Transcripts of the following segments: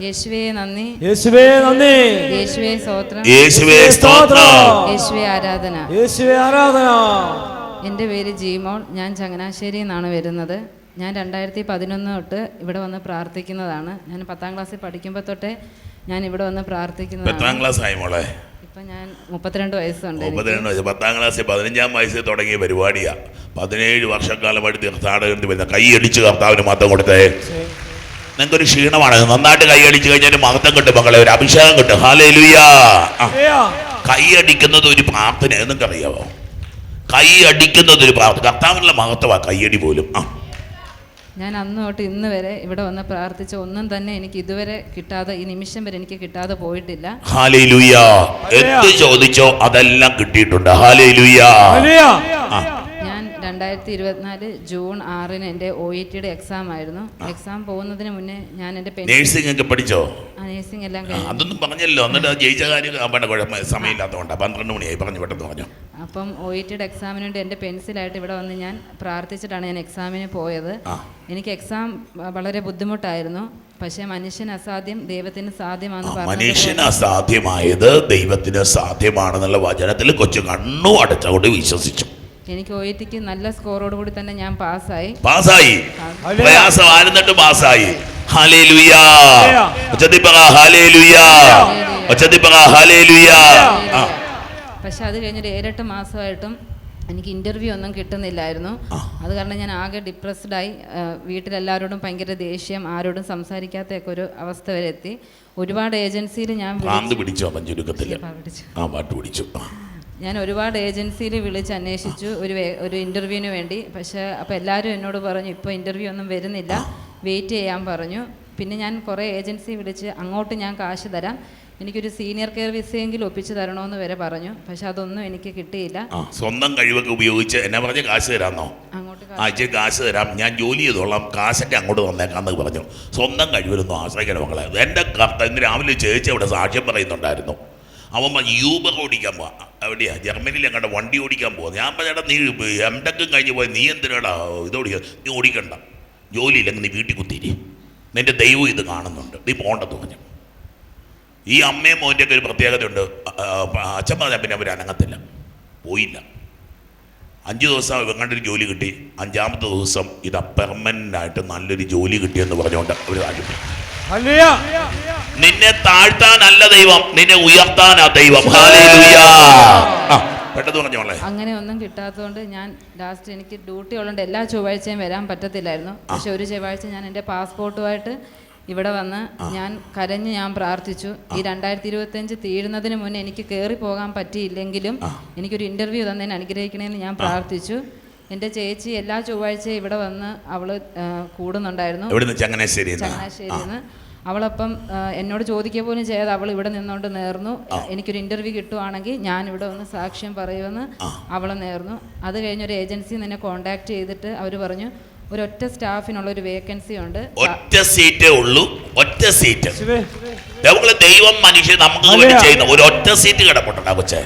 യേശുവേ നന്ദി. യേശുവേ നന്ദി. യേശുവേ സ്തോത്രം. യേശുവേ സ്തോത്രം. യേശുവേ ആരാധന. യേശുവേ ആരാധന. എന്റെ പേര് ജീമോൾ. ഞാൻ ചങ്ങനാശ്ശേരി നിന്നാണ് വരുന്നത്. ഞാൻ രണ്ടായിരത്തി പതിനൊന്ന് തൊട്ട് ഇവിടെ വന്ന് പ്രാർത്ഥിക്കുന്നതാണ്. ഞാൻ പത്താം ക്ലാസ്സിൽ പഠിക്കുമ്പോൾ തൊട്ടേ ഞാൻ ഇവിടെ വന്ന് പത്താം പ്രാർത്ഥിക്കുന്നതാണ് ക്ലാസ് ആയി മോളെ. ഇപ്പം ഞാൻ മുപ്പത്തിരണ്ട് വയസ്സുണ്ട് എനിക്ക്. മുപ്പത്തിരണ്ട് വയസ്സ്. പത്താം ക്ലാസ്സിൽ പതിനഞ്ചാം വയസ്സിൽ തുടങ്ങിയ പരിപാടിയാ. പതിനേഴ് വർഷക്കാലമായിട്ട് തീർത്ഥാടകർക്ക് വരുന്ന കൈ അടിച്ച് കർത്താവിന് മാത്രം കൊടുത്തേ. നിങ്ങൾക്കൊരു ക്ഷീണമാണ്. നന്നായിട്ട് കൈയടിച്ചു കഴിഞ്ഞാൽ മഹത്വം കിട്ടും മകളെ ഒരു അഭിഷേകം കിട്ടും. ഹാലേ ലുയാ കൈ അടിക്കുന്നത് ഒരു പ്രാർത്ഥന നിങ്ങൾക്കറിയാവോ? കൈ അടിക്കുന്നത് ഒരു പ്രാർത്ഥന. കർത്താവിനുള്ള മഹത്വമാ കൈയടി പോലും. ആ. ഞാൻ അന്ന് തൊട്ട് ഇന്ന് വരെ ഇവിടെ വന്ന് പ്രാർത്ഥിച്ച ഒന്നും തന്നെ എനിക്ക് ഇതുവരെ കിട്ടാതെ ഈ നിമിഷം വരെ എനിക്ക് കിട്ടാതെ പോയിട്ടില്ല. ഹാലേ ലുയാ എന്ത് ചോദിച്ചോ അതെല്ലാം കിട്ടിയിട്ടുണ്ട്. ഹാലേ ലുയാ രണ്ടായിരത്തി ഇരുപത്തിനാല് ജൂൺ ആറിന് എന്റെ ഒ ഇ ടിയുടെ എക്സാം ആയിരുന്നു. എക്സാം പോകുന്നതിന് മുന്നേ ഞാൻ എന്റെ നേഴ്സിംഗ് ഒക്കെ പഠിച്ചോ? നേഴ്സിംഗ് എല്ലാം ആ, അതൊന്നും പറഞ്ഞല്ലോ. എന്നിട്ട് അത് ജയിച്ച കാര്യം ആ, വേണ്ട കുഴപ്പം സമയമില്ലാത്തതുകൊണ്ടാണ് പന്ത്രണ്ട് മണിയായി. പറഞ്ഞു പെട്ടെന്ന് പറഞ്ഞു. അപ്പം ഒ ഇ ടിയുടെ എക്സാമിന് വേണ്ടി എന്റെ പെൻസിലായിട്ട് ഇവിടെ വന്ന് ഞാൻ പ്രാർത്ഥിച്ചിട്ടാണ് ഞാൻ എക്സാമിന് പോയത്. ആ. എനിക്ക് എക്സാം വ- വളരെ ബുദ്ധിമുട്ടായിരുന്നു. പക്ഷേ മനുഷ്യൻ അസാധ്യം ദൈവത്തിന് സാധ്യമാണെന്ന് മനുഷ്യൻ പറഞ്ഞത് മനുഷ്യന് പോലെ അസാധ്യമായത് ദൈവത്തിന് സാധ്യമാണെന്നുള്ള വചനത്തിൽ കൊച്ചു കണ്ണു അടച്ചുകൊണ്ട് വിശ്വസിച്ചു. എനിക്ക് ഒ ടിക്ക് നല്ല സ്കോറോട് കൂടി തന്നെ ഞാൻ പാസ്സായി. പാസ്സായി. പ്രയാസം ആയിരുന്നിട്ട് പാസ്സായി. പക്ഷെ അത് കഴിഞ്ഞൊരു ഏഴെട്ട് മാസമായിട്ടും എനിക്ക് ഇന്റർവ്യൂ ഒന്നും കിട്ടുന്നില്ലായിരുന്നു. അത് കാരണം ഞാൻ ആകെ ഡിപ്രസ്ഡ് ഡിപ്രസ്ഡായി വീട്ടിലെല്ലാവരോടും ഭയങ്കര ദേഷ്യം ആരോടും സംസാരിക്കാത്തൊക്കെ ഒരു അവസ്ഥ വരെ എത്തി. ഒരുപാട് ഏജൻസിയിൽ ഞാൻ പിടിച്ചോ ആ, പാട്ട് പിടിച്ചു. ഞാൻ ഒരുപാട് ഏജൻസിയിൽ വിളിച്ച് അന്വേഷിച്ചു ഒരു ഒരു ഇന്റർവ്യൂവിന് വേണ്ടി. പക്ഷേ അപ്പോൾ എല്ലാവരും എന്നോട് പറഞ്ഞു ഇപ്പോൾ ഇന്റർവ്യൂ ഒന്നും വരുന്നില്ല. വെയിറ്റ് ചെയ്യാൻ പറഞ്ഞു. പിന്നെ ഞാൻ കുറേ ഏജൻസി വിളിച്ച് അങ്ങോട്ട് ഞാൻ കാശ് തരാം. എനിക്കൊരു സീനിയർ കെയർ വിസയെങ്കിലും ഒപ്പിച്ച് തരണമെന്ന് വരെ പറഞ്ഞു. പക്ഷെ അതൊന്നും എനിക്ക് കിട്ടിയില്ല. സ്വന്തം കഴിവൊക്കെ ഉപയോഗിച്ച് എന്നെ പറഞ്ഞ് കാശ് തരാന്നോ? അങ്ങോട്ട് കാശ് തരാം. ഞാൻ ജോലി ചെയ്തോളാം. കാശൊക്കെ അങ്ങോട്ട് തന്നേക്കാന്ന് പറഞ്ഞു. സ്വന്തം കഴിവിലൊന്നും ആശ്രയിക്കണം മക്കളെ. എന്റെ കർത്ത ഇന്ന് രാവിലെ ചേച്ചി അവിടെ സാക്ഷ്യം പറയുന്നുണ്ടായിരുന്നു. അവൻ യൂബർ ഓടിക്കാൻ പോവാ. എവിടെയാ ജർമ്മനിയിൽ അങ്ങോട്ട് വണ്ടി ഓടിക്കാൻ പോകുന്നത് ഞാൻ പറഞ്ഞാ നീ എം ടെക്കും കഴിഞ്ഞ് പോയി. നീ എന്തിനാടാ ഇത് ഓടിക്കുക നീ ഓടിക്കണ്ട. ജോലിയില്ലെങ്കിൽ നീ വീട്ടിൽ കുത്തിരി നിന്റെ ദൈവം ഇത് കാണുന്നുണ്ട്. നീ പോകണ്ടെന്ന് പറഞ്ഞു. ഈ അമ്മയും മോന്റെയൊക്കെ ഒരു പ്രത്യേകതയുണ്ട്. അച്ഛൻ പറഞ്ഞാൽ പിന്നെ അവർ അനങ്ങത്തില്ല. പോയില്ല. അഞ്ച് ദിവസം ഇവങ്ങാണ്ടൊരു ജോലി കിട്ടി. അഞ്ചാമത്തെ ദിവസം ഇത് പെർമനന്റ് ആയിട്ട് നല്ലൊരു ജോലി കിട്ടിയെന്ന് പറഞ്ഞുകൊണ്ട് അവർ താല്പര്യം. നിന്നെ താഴ്ത്താനല്ല ദൈവം നിന്നെ ഉയർത്താനാ ദൈവം. അങ്ങനെ ഒന്നും കിട്ടാത്തതുകൊണ്ട് ഞാൻ ലാസ്റ്റ് എനിക്ക് ഡ്യൂട്ടി ഉള്ളതുകൊണ്ട് എല്ലാ ചൊവ്വാഴ്ചയും വരാൻ പറ്റത്തില്ലായിരുന്നു. പക്ഷെ ഒരു ചൊവ്വാഴ്ച ഞാൻ എന്റെ പാസ്പോർട്ടുമായിട്ട് ഇവിടെ വന്ന് ഞാൻ കരഞ്ഞ് ഞാൻ പ്രാർത്ഥിച്ചു. ഈ രണ്ടായിരത്തി ഇരുപത്തി അഞ്ച് തീരുന്നതിന് മുന്നേ എനിക്ക് കയറി പോകാൻ പറ്റിയില്ലെങ്കിലും എനിക്കൊരു ഇന്റർവ്യൂ തന്നതിന് അനുഗ്രഹിക്കണമെന്ന് ഞാൻ പ്രാർത്ഥിച്ചു. എന്റെ ചേച്ചി എല്ലാ ചൊവ്വാഴ്ചയും ഇവിടെ വന്ന് അവൾ കൂടുന്നുണ്ടായിരുന്നു. എവിടുന്ന്? ചങ്ങനാശ്ശേരി ചങ്ങനാശ്ശേരിയിൽ നിന്ന്. അവളപ്പം എന്നോട് ചോദിക്കുക പോലും ചെയ്ത് അവൾ ഇവിടെ നിന്നുകൊണ്ട് നേർന്നു. എനിക്കൊരു ഇന്റർവ്യൂ കിട്ടുവാണെങ്കിൽ ഞാൻ ഇവിടെ വന്ന് സാക്ഷ്യം പറയുമെന്ന് അവൾ നേർന്നു. അത് കഴിഞ്ഞൊരു ഏജൻസി നിന്നെ കോണ്ടാക്ട് ചെയ്തിട്ട് അവർ പറഞ്ഞു ഒരൊറ്റ സ്റ്റാഫിനുള്ള ഒരു വേക്കൻസി ഉണ്ട്. ഒറ്റ സീറ്റേ ഉള്ളൂ ഒറ്റ സീറ്റ്. ദൈവം മനുഷ്യൻ നമുക്ക് വേണ്ടി. ചെയ്യുന്ന ഒരു ഒറ്റ സീറ്റ് കിടപ്പുണ്ടാ കൊച്ചേ.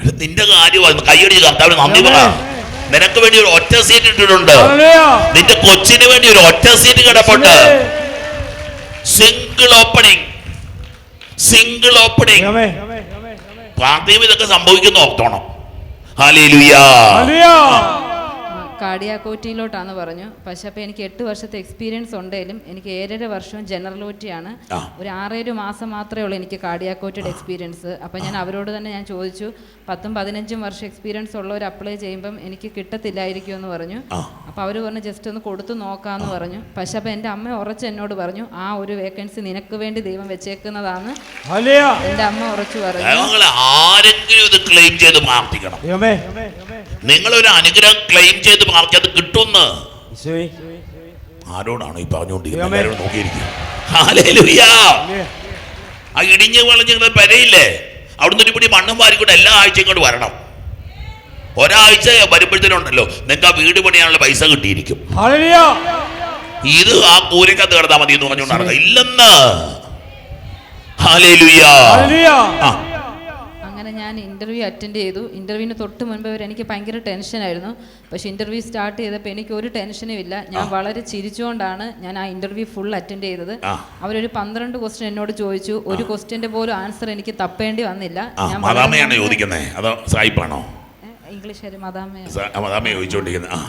എടാ, നിന്റെ കാര്യമാണ് കൈയടി കർത്താവിന് നന്ദി പറ. നിനക്ക് വേണ്ടി ഒരു ഒറ്റ സീറ്റ് ഇട്ടിട്ടുണ്ട്. നിന്റെ കൊച്ചിന് വേണ്ടി ഒരു ഒറ്റ സീറ്റ് കിടപ്പുണ്ട്. സിംഗിൾ ഓപ്പണിംഗ് സിംഗിൾ ഓപ്പണിംഗ് ആമേ. പ്രാർത്ഥനയും ഇതൊക്കെ സംഭവിക്കുന്ന. ഓർത്തോണം. Hallelujah hallelujah. കാർഡിയാക്കോറ്റിയിലോട്ടാന്ന് പറഞ്ഞു. പക്ഷെ അപ്പോൾ എനിക്ക് എട്ട് വർഷത്തെ എക്സ്പീരിയൻസ് ഉണ്ടെങ്കിലും എനിക്ക് ഏഴര വർഷവും ജനറൽ ഓറ്റിയാണ് ആ. ഒരു ആറേഴ് മാസം മാത്രമേ ഉള്ളൂ എനിക്ക് കാർഡിയാക്കോറ്റിയുടെ എക്സ്പീരിയൻസ് അപ്പം ഞാൻ അവരോട് തന്നെ ഞാൻ ചോദിച്ചു പത്തും പതിനഞ്ചും വർഷം എക്സ്പീരിയൻസ് ഉള്ളവർ അപ്ലൈ ചെയ്യുമ്പം എനിക്ക് കിട്ടത്തില്ലായിരിക്കും എന്ന് പറഞ്ഞു. അപ്പോൾ അവർ പറഞ്ഞു ജസ്റ്റ് ഒന്ന് കൊടുത്തു നോക്കാമെന്ന് പറഞ്ഞു. പക്ഷെ അപ്പോൾ എന്റെ അമ്മ ഉറച്ച് എന്നോട് പറഞ്ഞു ആ ഒരു വേക്കൻസി നിനക്ക് വേണ്ടി ദൈവം വെച്ചേക്കുന്നതാണ്. എന്റെ അമ്മ ഉറച്ചു പറഞ്ഞു. ആരെങ്കിലും ഇത് ക്ലെയിം ചെയ്ത് പ്രാർത്ഥിക്കണം ദൈവമേ. ഒരു അനുഗ്രഹം ക്ലെയിം ചെയ്ത് പ്രാർത്ഥിച്ചത് അത് കിട്ടുമെന്ന്. ആരോടാണ് ഈ പറഞ്ഞുകൊണ്ടിരിക്കുന്നത്? നോക്കിയിരിക്കുക ആ ഇടിഞ്ഞ് വളഞ്ഞ പെരയില്ലേ? അവിടുന്ന് ഒരു പിടി മണ്ണും വാരിക്കൊണ്ട് എല്ലാ ആഴ്ചയും കൊണ്ട് വരണം. ഒരാഴ്ച വരുമ്പോഴത്തേനുണ്ടല്ലോ നിങ്ങൾക്ക് ആ വീട് പണിയാനുള്ള പൈസ കിട്ടിയിരിക്കും. ഇത് ആ കൂരക്കത്ത് കിടന്നാ മതി എന്ന് പറഞ്ഞുകൊണ്ട് നടക്കുക ഇല്ലെന്ന്. ആ. അങ്ങനെ ഞാൻ ഇന്റർവ്യൂ അറ്റൻഡ് ചെയ്തു. ഇന്റർവ്യൂവിന് തൊട്ട് മുൻപ് വരെ എനിക്ക് ഭയങ്കര ടെൻഷനായിരുന്നു പക്ഷേ ഇന്റർവ്യൂ സ്റ്റാർട്ട് ചെയ്തപ്പോൾ എനിക്ക് ഒരു ടെൻഷനും ഇല്ല. ഞാൻ വളരെ ചിരിച്ചുകൊണ്ടാണ് ഞാൻ ആ ഇന്റർവ്യൂ ഫുൾ അറ്റൻഡ് ചെയ്തത്. അവരൊരു പന്ത്രണ്ട് ക്വസ്റ്റ്യൻ എന്നോട് ചോദിച്ചു. ഒരു ക്വസ്റ്റ്യന്റെ പോലും ആൻസർ എനിക്ക് തപ്പേണ്ടി വന്നില്ല. ഞാൻ ചോദിക്കുന്നത് അതോ സായിപ്പാണോ? ഇംഗ്ലീഷ് മദാമ ചോദിച്ചുകൊണ്ടിരിക്കുന്നത് ആ.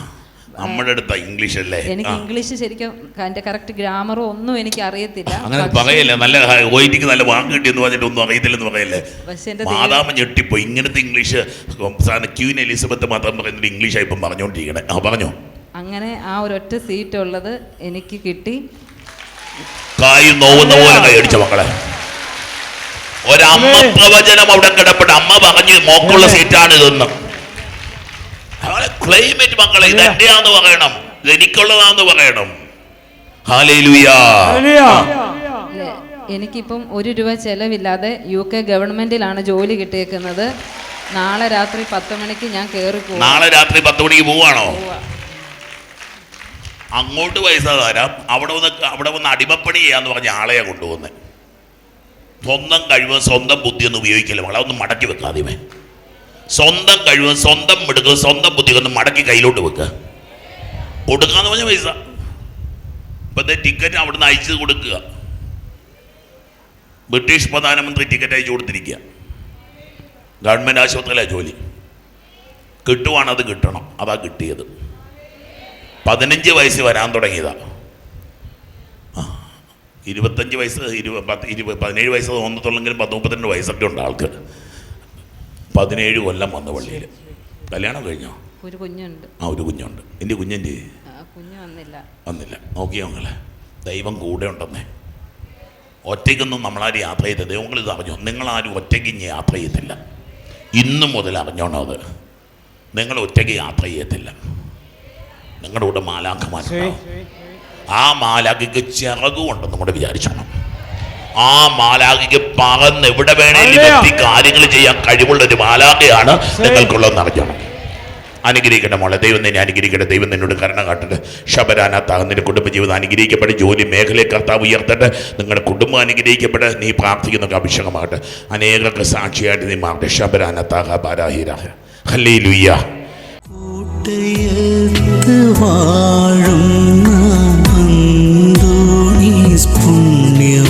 നമ്മുടെ അടുത്ത ഇംഗ്ലീഷ് അല്ലേ? എനിക്ക് ഇംഗ്ലീഷ് ശരിക്കും അതിന്റെ കറക്റ്റ് ഗ്രാമറോ ഒന്നും എനിക്ക് അറിയത്തില്ല. അങ്ങനെ പറയല്ല നല്ല വൈറ്റിക്ക് നല്ല വാക്ക് കിട്ടിയെന്ന് പറഞ്ഞിട്ട് ഒന്നും അറിയത്തില്ലെന്ന് പറയല്ലേ? പക്ഷേ എന്റെ ദൈവം- മാതാമ ഞെട്ടിപ്പോ ഇങ്ങനത്തെ ഇംഗ്ലീഷ് ക്യൂൻ എലിസബത്ത് മാത്രം പറയുന്നത് ഇംഗ്ലീഷായി ഇപ്പം പറഞ്ഞുകൊണ്ടിരിക്കണേ ആ പറഞ്ഞോ. അങ്ങനെ ആ ഒരൊറ്റ സീറ്റ് ഉള്ളത് എനിക്ക് കിട്ടി. കായ് നോവുന്ന പോലെ കൈയടിച്ച മക്കളെ. ഒരമ്മ പ്രവചനം അവിടെ കിടപ്പെട്ട അമ്മ പറഞ്ഞു മോക്കുള്ള സീറ്റാണ് ഇതെന്ന് ക്ലൈമറ്റ് മക്കളെ ഇത് എന്റെയാന്ന് പറയണം? ഇത് എനിക്കുള്ളതാന്ന് പറയണം? എനിക്കിപ്പം ഒരു രൂപ ചെലവില്ലാതെ യു കെ ഗവൺമെന്റിലാണ് ജോലി കിട്ടിയേക്കുന്നത്. നാളെ രാത്രി പത്ത് മണിക്ക് ഞാൻ കയറി പോകും നാളെ രാത്രി പത്ത് മണിക്ക് പോവാണോ? അങ്ങോട്ട് പൈസ തരാം. അവിടെ വന്ന് അവിടെ വന്ന് അടിമപ്പണി ചെയ്യാന്ന് പറഞ്ഞ ആളെയാ കൊണ്ടുപോകുന്നത് സ്വന്തം കഴിവ് സ്വന്തം ബുദ്ധിയൊന്നും ഉപയോഗിക്കില്ല മകളെ ഒന്ന് മടക്കി വെക്കാതെ ആദ്യമേ സ്വന്തം കഴിവ് സ്വന്തം മിടുക്ക് സ്വന്തം ബുദ്ധി ഒന്ന് മടക്കി കയ്യിലോട്ട് വെക്കുക കൊടുക്കാന്ന് പറഞ്ഞ പൈസ. ഇപ്പോഴത്തെ ടിക്കറ്റ് അവിടുന്ന് അയച്ചു കൊടുക്കുക. ബ്രിട്ടീഷ് പ്രധാനമന്ത്രി ടിക്കറ്റ് അയച്ചു കൊടുത്തിരിക്കുക. ഗവൺമെന്റ് ആശുപത്രിയിലാണ് ജോലി. കിട്ടുവാണത് കിട്ടണം. അതാ കിട്ടിയത്. പതിനഞ്ച് വയസ്സ് വരാൻ തുടങ്ങിയതാ. ഇരുപത്തഞ്ച് വയസ്സ് ഇരുപത് പത്ത് ഇരുപത് പതിനേഴ് വയസ്സ് തോന്നത്തുള്ളെങ്കിലും പത്ത് മുപ്പത്തിരണ്ട് വയസ്സൊക്കെ ഉണ്ട് ആൾക്ക്. പതിനേഴ് കൊല്ലം വന്ന പള്ളിയിൽ കല്യാണം കഴിഞ്ഞോ? ഒരു കുഞ്ഞുണ്ട്. ആ ഒരു കുഞ്ഞുണ്ട്. എന്റെ കുഞ്ഞിന്റെ ആ, കുഞ്ഞ് വന്നില്ല. വന്നില്ല. നോക്കിയോ നിങ്ങളെ ദൈവം കൂടെ ഉണ്ടെന്നേ. ഒറ്റയ്ക്കൊന്നും നമ്മളാരും യാത്ര ചെയ്തത് ദൈവങ്ങൾ ഇത് അറിഞ്ഞു? നിങ്ങളാരും ഒറ്റയ്ക്ക് ഇനി യാത്ര ചെയ്യത്തില്ല. ഇന്നു മുതൽ അറിഞ്ഞോണോ അത്? നിങ്ങൾ ഒറ്റയ്ക്ക് യാത്ര ചെയ്യത്തില്ല. നിങ്ങളുടെ കൂടെ മാലാഖമാരുണ്ടാവും. ആ മാലാഖയ്ക്ക് ചിറകുമുണ്ടെന്നും കൂടെ വിചാരിച്ചോണം. ആ മാലാഖിക്ക് പറന്ന് എവിടെ വേണേലും. എത്തി കാര്യങ്ങൾ ചെയ്യാൻ കഴിവുള്ള ഒരു മാലാഖയാണ് നിങ്ങൾക്കുള്ളതെന്ന് അറിയണം അനുഗ്രഹിക്കട്ടെ മോളെ ദൈവം നിന്നെ അനുഗ്രഹിക്കട്ടെ ദൈവം നിന്നോട് കരുണ കാട്ടട്ടെ. ശബരാനത്താകും നിന്റെ കുടുംബജീവിതം അനുഗ്രഹിക്കപ്പെട്ട് ജോലി മേഖലയെ കർത്താവ് ഉയർത്തട്ടെ നിങ്ങളുടെ കുടുംബം അനുഗ്രഹിക്കപ്പെട്ട് നീ പ്രാർത്ഥിക്കുന്നൊക്കെ അഭിഷേകമാകട്ടെ. അനേകർക്ക് സാക്ഷിയായിട്ട് നീ മാറട്ടെ. ശബരാന താഹ ഹല്ലേ ലുയ്യ